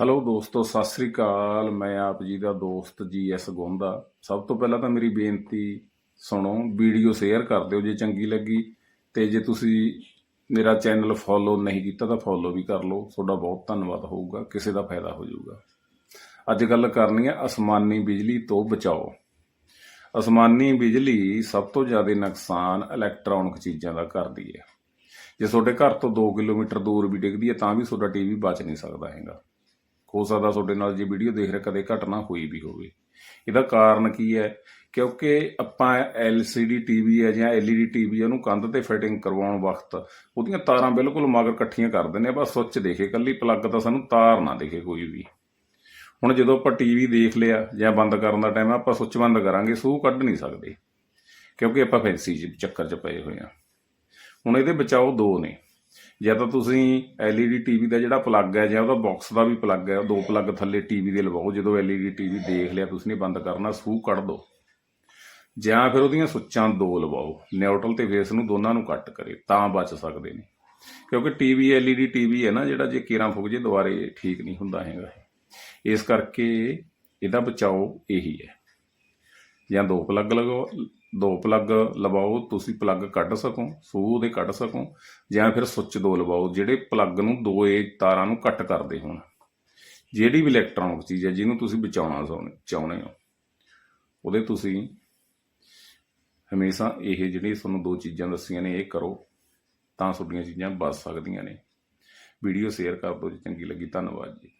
Hello ਦੋਸਤੋ, ਸਤਿ ਸ੍ਰੀ ਅਕਾਲ। ਮੈਂ ਆਪ ਜੀ ਦਾ ਦੋਸਤ ਜੀ ਐਸ ਗੋਂਦਾ। ਸਭ ਤੋਂ ਪਹਿਲਾਂ ਤਾਂ ਮੇਰੀ ਬੇਨਤੀ ਸੁਣੋ, ਵੀਡੀਓ ਸ਼ੇਅਰ ਕਰ ਦਿਓ ਜੇ ਚੰਗੀ ਲੱਗੀ। ਤੇ ਜੇ ਤੁਸੀਂ ਮੇਰਾ ਚੈਨਲ ਫੋਲੋ ਨਹੀਂ ਕੀਤਾ ਤਾਂ ਫੋਲੋ ਵੀ ਕਰ ਲਓ। ਤੁਹਾਡਾ ਬਹੁਤ ਧੰਨਵਾਦ ਹੋਊਗਾ, ਕਿਸੇ ਦਾ ਫਾਇਦਾ ਹੋ ਜਾਊਗਾ। ਅੱਜ ਗੱਲ ਕਰਨੀ ਹੈ ਅਸਮਾਨੀ ਬਿਜਲੀ ਤੋਂ ਬਚਾਓ। ਅਸਮਾਨੀ ਬਿਜਲੀ ਸਭ ਤੋਂ ਜ਼ਿਆਦਾ ਨੁਕਸਾਨ ਇਲੈਕਟ੍ਰੋਨਿਕ ਚੀਜ਼ਾਂ ਦਾ ਕਰਦੀ ਹੈ। ਜੇ ਤੁਹਾਡੇ ਘਰ ਤੋਂ 2 ਕਿਲੋਮੀਟਰ ਦੂਰ ਵੀ ਡਿੱਗਦੀ ਹੈ ਤਾਂ ਵੀ ਤੁਹਾਡਾ ਟੀਵੀ ਬਚ ਨਹੀਂ ਸਕਦਾ ਹੈਗਾ। ਹੋ ਸਕਦਾ ਤੁਹਾਡੇ ਨਾਲ ਜੇ ਵੀਡੀਓ ਦੇਖ ਰਿਹਾ, ਕਦੇ ਘਟਨਾ ਹੋਈ ਵੀ ਹੋਵੇ। ਇਹਦਾ ਕਾਰਨ ਕੀ ਹੈ? ਕਿਉਂਕਿ ਆਪਾਂ LCD ਟੀਵੀ ਹੈ ਜਾਂ LED ਟੀਵੀ ਉਹਨੂੰ ਕੰਧ ਤੇ ਫਿਟਿੰਗ ਕਰਵਾਉਣ ਵਕਤ ਉਹਦੀਆਂ ਤਾਰਾਂ ਬਿਲਕੁਲ ਮਗਰ ਇਕੱਠੀਆਂ ਕਰ ਦਿੰਦੇ ਆ, ਬਸ ਸੁੱਚ ਦੇਖੇ ਕੱਲੀ ਪਲੱਗ ਤਾਂ ਸਾਨੂੰ ਤਾਰ ਨਾ ਦੇਖੇ ਕੋਈ ਵੀ। ਹੁਣ ਜਦੋਂ ਆਪਾਂ ਟੀਵੀ ਦੇਖ ਲਿਆ ਜਾਂ ਬੰਦ ਕਰਨ ਦਾ ਟਾਈਮ ਆਪਾਂ ਸੁੱਚ ਬੰਦ ਕਰਾਂਗੇ, ਸੂਹ ਕੱਢ ਨਹੀਂ ਸਕਦੇ। ਕਿਉਂਕਿ ਆਪਾਂ ਫੈਂਸੀ ਚੱਕਰ 'ਚ ਪਏ ਹੋਏ ਆ। ਹੁਣ ਇਹਦੇ ਬਚਾਓ ਦੋ ਨੇ। ਜਾਂ ਤਾਂ ਤੁਸੀਂ LED ਟੀਵੀ ਦਾ ਜਿਹੜਾ ਪਲੱਗ ਹੈ, ਜਾਂ ਉਹਦਾ ਬਾਕਸ ਦਾ ਵੀ ਪਲੱਗ ਹੈ, ਉਹ ਦੋ ਪਲੱਗ ਥੱਲੇ ਟੀਵੀ ਦੇ ਲਵਾਓ, ਜਦੋਂ LED ਟੀਵੀ ਦੇਖ ਲਿਆ ਤੁਸੀਂ ਨੇ ਬੰਦ ਕਰਨਾ ਸੂਹ ਕੱਢ ਦਿਓ ਜਾਂ ਫਿਰ ਉਹਦੀਆਂ ਸੁੱਚਾਂ ਦੋ ਲਵਾਓ ਨਿਊਟਰਲ ਤੇ ਫੇਸ ਨੂੰ ਦੋਨਾਂ ਨੂੰ ਕੱਟ ਕਰੇ, ਤਾਂ ਬਚ ਸਕਦੇ ਨੇ। ਕਿਉਂਕਿ ਟੀਵੀ LED ਟੀਵੀ ਹੈ ਨਾ, ਜਿਹੜਾ ਜੇ ਕੇਰਾਂ ਫੁੱਕ ਜੇ ਦੁਬਾਰੇ ਠੀਕ ਨਹੀਂ ਹੁੰਦਾ ਹੈਗਾ। ਇਸ ਕਰਕੇ ਇਹਦਾ ਬਚਾਓ ਇਹੀ ਹੈ। ਜਾਂ ਦੋ ਪਲੱਗ ਲਗਾਓ ਦੋ ਪਲੱਗ ਲਵਾਓ, ਤੁਸੀਂ ਪਲੱਗ ਕੱਢ ਸਕੋ, ਸੂਹ ਉਹਦੇ ਕੱਢ ਸਕੋ, ਜਾਂ ਫਿਰ ਸੁੱਚ ਦੋ ਲਵਾਓ, ਜਿਹੜੇ ਪਲੱਗ ਨੂੰ ਦੋ ਏ ਤਾਰਾਂ ਨੂੰ ਕੱਟ ਕਰਦੇ ਹੋਣ। ਜਿਹੜੀ ਵੀ ਇਲੈਕਟ੍ਰੋਨਿਕ ਚੀਜ਼ ਹੈ, ਜਿਹਨੂੰ ਤੁਸੀਂ ਬਚਾਉਣਾ ਚਾਹੁੰਦੇ- ਚਾਹੁੰਦੇ ਹੋ, ਉਹਦੇ ਤੁਸੀਂ ਹਮੇਸ਼ਾ ਇਹ ਜਿਹੜੀ ਤੁਹਾਨੂੰ ਦੋ ਚੀਜ਼ਾਂ ਦੱਸੀਆਂ ਨੇ, ਇਹ ਕਰੋ, ਤਾਂ ਤੁਹਾਡੀਆਂ ਚੀਜ਼ਾਂ ਬਚ ਸਕਦੀਆਂ ਨੇ। ਵੀਡੀਓ ਸ਼ੇਅਰ ਕਰ ਦਿਓ, ਜੇ ਚੰਗੀ ਲੱਗੀ, ਧੰਨਵਾਦ ਜੀ।